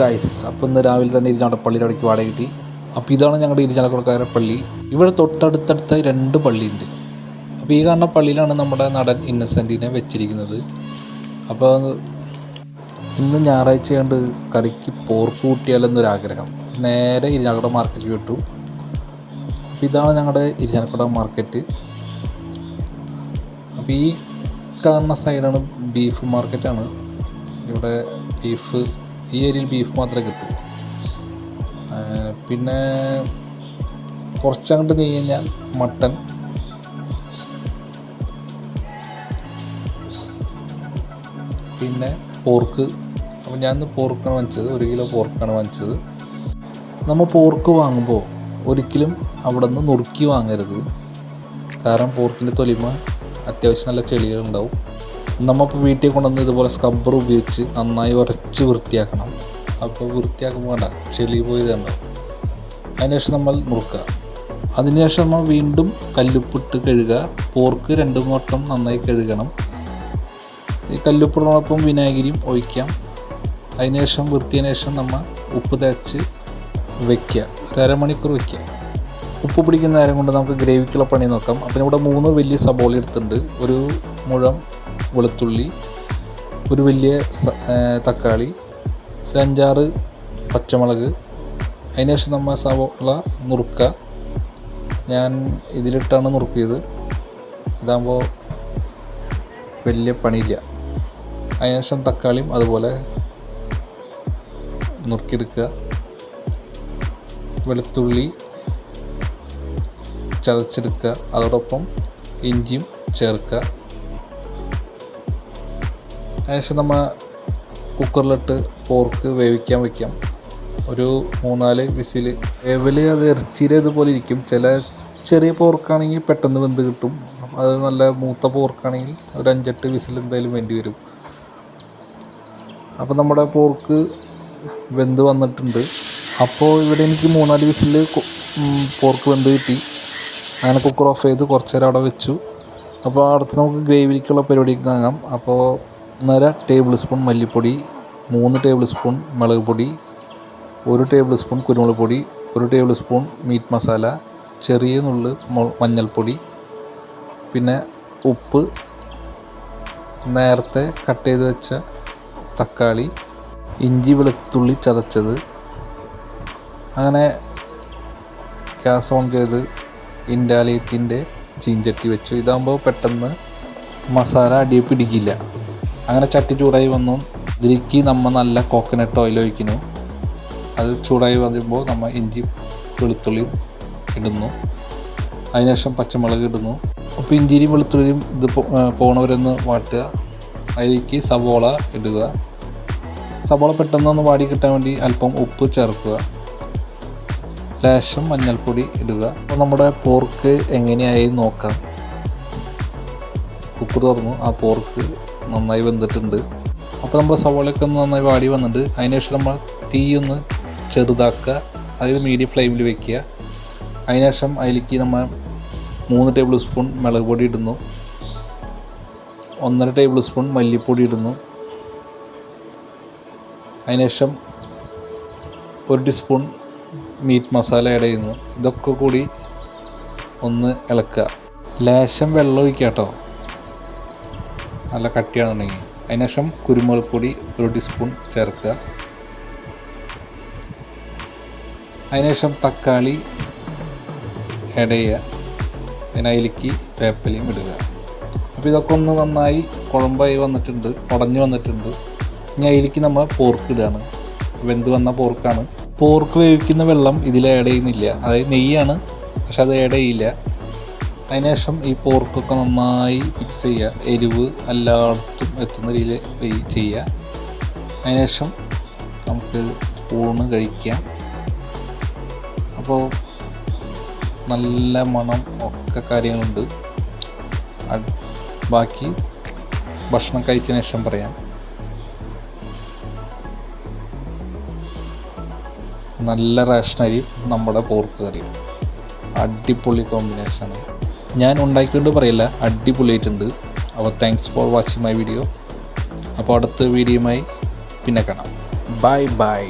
Guys അപ്പം ഇന്ന് രാവിലെ തന്നെ ഇരിഞ്ഞാടെ പള്ളിയുടെ അവിടേക്ക് വാടക കിട്ടി. അപ്പോൾ ഇതാണ് ഞങ്ങളുടെ ഇരിഞ്ഞാലക്കുടക്കാരെ പള്ളി. ഇവിടെ തൊട്ടടുത്തടുത്ത രണ്ട് പള്ളിയുണ്ട്. അപ്പോൾ ഈ കാണുന്ന പള്ളിയിലാണ് നമ്മുടെ നടൻ ഇന്നസെന്റിനെ വെച്ചിരിക്കുന്നത്. അപ്പോൾ ഇന്ന് ഞായറാഴ്ച കണ്ട് കറിക്ക് പോർക്ക് കൂട്ടിയാലെന്നൊരാഗ്രഹം നേരെ ഇരിഞ്ഞാലക്കുട മാർക്കറ്റിൽ വിട്ടു. അപ്പോൾ ഇതാണ് ഞങ്ങളുടെ ഇരിഞ്ഞാലക്കുട മാർക്കറ്റ് അപ്പോൾ ഈ കാണുന്ന സൈഡാണ് ബീഫ് മാർക്കറ്റാണ് ഇവിടെ ബീഫ് ഈ ഏരിയയിൽ ബീഫ് മാത്രമേ കിട്ടൂ. പിന്നെ കുറച്ചങ്ങോട്ട് നീങ്ങി കഴിഞ്ഞാൽ മട്ടൺ പിന്നെ പോർക്ക്. അപ്പോൾ ഞാൻ പോർക്കാണ് വാങ്ങിച്ചത്. ഒരു കിലോ പോർക്കാണ് വാങ്ങിച്ചത്. നമ്മൾ പോർക്ക് വാങ്ങുമ്പോൾ ഒരിക്കലും അവിടെ നിന്ന് നുറുക്കി വാങ്ങരുത്. കാരണം പോർക്കിന്റെ തൊലിമ അത്യാവശ്യം നല്ല ചെളികളുണ്ടാവും. നമ്മളിപ്പോൾ വീട്ടിൽ കൊണ്ടുവന്ന് ഇതുപോലെ സ്ക്രബ്ബർ ഉപയോഗിച്ച് നന്നായി ഉരച്ച് വൃത്തിയാക്കണം. അപ്പോൾ വൃത്തിയാക്കുമ്പോൾ വേണ്ട ചെളി പോയത് വേണ്ട അതിനുശേഷം നമ്മൾ മുറുക്കുക അതിനുശേഷം നമ്മൾ വീണ്ടും കല്ലുപ്പിട്ട് കഴുകുക. പോർക്ക് രണ്ട് വട്ടം നന്നായി കഴുകണം. ഈ കല്ലുപ്പിടോടൊപ്പം വിനാഗിരിയും ഒഴിക്കാം. അതിനുശേഷം വൃത്തിയതിനു ശേഷം നമ്മൾ ഉപ്പ് തേച്ച് വെക്കുക. ഒരു അരമണിക്കൂർ വെക്കുക. ഉപ്പ് പിടിക്കുന്ന നേരം കൊണ്ട് നമുക്ക് ഗ്രേവിക്കുള്ള പണി നോക്കാം. അപ്പം ഇവിടെ മൂന്ന് വലിയ സബോള എടുത്തിട്ടുണ്ട്. ഒരു മുഴം വെളുത്തുള്ളി ഒരു വലിയ തക്കാളി ഒരു അഞ്ചാറ് പച്ചമുളക് അതിനുശേഷം നമ്മൾ സവോള നുറുക്കുക ഞാൻ ഇതിലിട്ടാണ് നുറുക്കിയത്. ഇതാകുമ്പോൾ വലിയ പണിയില്ല. അതിനുശേഷം തക്കാളിയും അതുപോലെ നുറുക്കിയെടുക്കുക. വെളുത്തുള്ളി ചതച്ചെടുക്കുക. അതോടൊപ്പം ഇഞ്ചിയും ചേർക്കുക. അതിനുശേഷം നമ്മൾ കുക്കറിലിട്ട് പോർക്ക് വേവിക്കാൻ വെക്കാം. ഒരു മൂന്നാൽ വിസിൽ. വേവൽ അത് ഇറച്ചിയിൽ ഇതുപോലെ ഇരിക്കും. ചില ചെറിയ പോർക്കാണെങ്കിൽ പെട്ടെന്ന് വെന്ത് കിട്ടും. അത് നല്ല മൂത്ത പോർക്കാണെങ്കിൽ ഒരു അഞ്ചെട്ട് വിസിൽ എന്തായാലും വേണ്ടി വരും. അപ്പോൾ നമ്മുടെ പോർക്ക് വെന്ത് വന്നിട്ടുണ്ട്. അപ്പോൾ ഇവിടെ എനിക്ക് മൂന്നാൽ വിസിൽ പോർക്ക് വെന്ത് കിട്ടി. അങ്ങനെ കുക്കർ ഓഫ് ചെയ്ത് കുറച്ച് നേരം അവിടെ വെച്ചു. അപ്പോൾ അടുത്ത് നമുക്ക് ഗ്രേവിക്കുള്ള പരിപാടിക്ക് കാണാം. അപ്പോൾ ഒന്നര ടേബിൾ സ്പൂൺ മല്ലിപ്പൊടി മൂന്ന് ടേബിൾ സ്പൂൺ മുളക് പൊടി ഒരു ടേബിൾ സ്പൂൺ കുരുമുളക് പൊടി ഒരു ടേബിൾ സ്പൂൺ മീറ്റ് മസാല ചെറിയ നുള്ള് മഞ്ഞൾപ്പൊടി പിന്നെ ഉപ്പ് നേരത്തെ കട്ട് ചെയ്ത് വെച്ച തക്കാളി ഇഞ്ചി വെളുത്തുള്ളി ചതച്ചത് അങ്ങനെ ഗ്യാസ് ഓൺ ചെയ്ത് ഇൻഡാലിയത്തിന്റെ ചീഞ്ചട്ടി വെച്ചു. ഇതാകുമ്പോൾ പെട്ടെന്ന് മസാല അടിയെ പിടിക്കില്ല. അങ്ങനെ ചട്ടി ചൂടായി വന്നു. ഇതിലേക്ക് നമ്മൾ നല്ല കോക്കനട്ട് ഓയിൽ ഒഴിക്കുന്നു. അത് ചൂടായി വരുമ്പോൾ നമ്മൾ ഇഞ്ചി വെളുത്തുള്ളിയും ഇടുന്നു. അതിനുശേഷം പച്ചമുളക് ഇടുന്നു. അപ്പോൾ ഇഞ്ചിയും വെളുത്തുള്ളിയും ഇത് പോണവരൊന്ന് വാട്ടുക. അതിലേക്ക് സവോള ഇടുക. സവോള പെട്ടെന്നൊന്ന് വാടി കിട്ടാൻ വേണ്ടി അല്പം ഉപ്പ് ചേർക്കുക. ലേശം മഞ്ഞൾപ്പൊടി ഇടുക. അപ്പോൾ നമ്മുടെ പോർക്ക് എങ്ങനെയായി നോക്കാം. കുക്കർ തുറന്നു. ആ പോർക്ക് നന്നായി വെന്തിട്ടുണ്ട്. അപ്പോൾ നമ്മൾ സവോളയൊക്കെ ഒന്ന് നന്നായി വാടി വന്നിട്ട് അതിനുശേഷം നമ്മൾ തീ ഒന്ന് ചെറുതാക്കുക. അതായത് മീഡിയം ഫ്ലെയിമിൽ വെക്കുക. അതിനുശേഷം അതിലേക്ക് നമ്മൾ മൂന്ന് ടേബിൾ സ്പൂൺ മുളക് പൊടി ഇടുന്നു. ഒന്നര ടേബിൾ സ്പൂൺ മല്ലിപ്പൊടി ഇടുന്നു. അതിനുശേഷം ഒരു ടീസ്പൂൺ മീറ്റ് മസാല ആഡ് ചെയ്യുന്നു. ഇതൊക്കെ കൂടി ഒന്ന് ഇളക്കുക. ലേശം വെള്ളം ഒഴിക്കുക കേട്ടോ. നല്ല കട്ടിയാണെന്നുണ്ടെങ്കിൽ അതിനുശേഷം കുരുമുളക് പൊടി ഒരു ടീസ്പൂൺ ചേർക്കുക. അതിനുശേഷം തക്കാളി ഇടയ ചെയ്യുക. പേപ്പലിയും ഇടുക. അപ്പോൾ ഇതൊക്കെ ഒന്ന് നന്നായി കുഴമ്പായി വന്നിട്ടുണ്ട് ഉടഞ്ഞു വന്നിട്ടുണ്ട്. ഇനി അതിലേക്ക് നമ്മൾ പോർക്ക് ഇടുകയാണ്. വെന്ത് വന്ന പോർക്കാണ് പോർക്ക് വേവിക്കുന്ന വെള്ളം ഇതിൽ ആഡ് ചെയ്യുന്നില്ല. അതായത് നെയ്യാണ് പക്ഷെ അത് ആഡ് ചെയ്യില്ല. അതിനുശേഷം ഈ പോർക്കൊക്കെ നന്നായി മിക്സ് ചെയ്യുക. എരിവ് എല്ലായിടത്തും എത്തുന്ന രീതിയിൽ ചെയ്യുക. അതിനുശേഷം നമുക്ക് ഊണ് കഴിക്കാം. അപ്പോൾ നല്ല മണം ഒക്കെ കാര്യങ്ങളുണ്ട്. ബാക്കി ഭക്ഷണം കഴിച്ചതിന് ശേഷം പറയാം. നല്ല റേഷനരി നമ്മുടെ പോർക്ക് കറിയും അടിപൊളി കോമ്പിനേഷനാണ് ഞാൻ ഉണ്ടാക്കിക്കൊണ്ട് പറയില്ല അടിപൊളിയായിട്ടുണ്ട്. അപ്പോൾ thanks for watching my video അപ്പോൾ അടുത്ത വീഡിയോയുമായി പിന്നെ കാണാം. Bye bye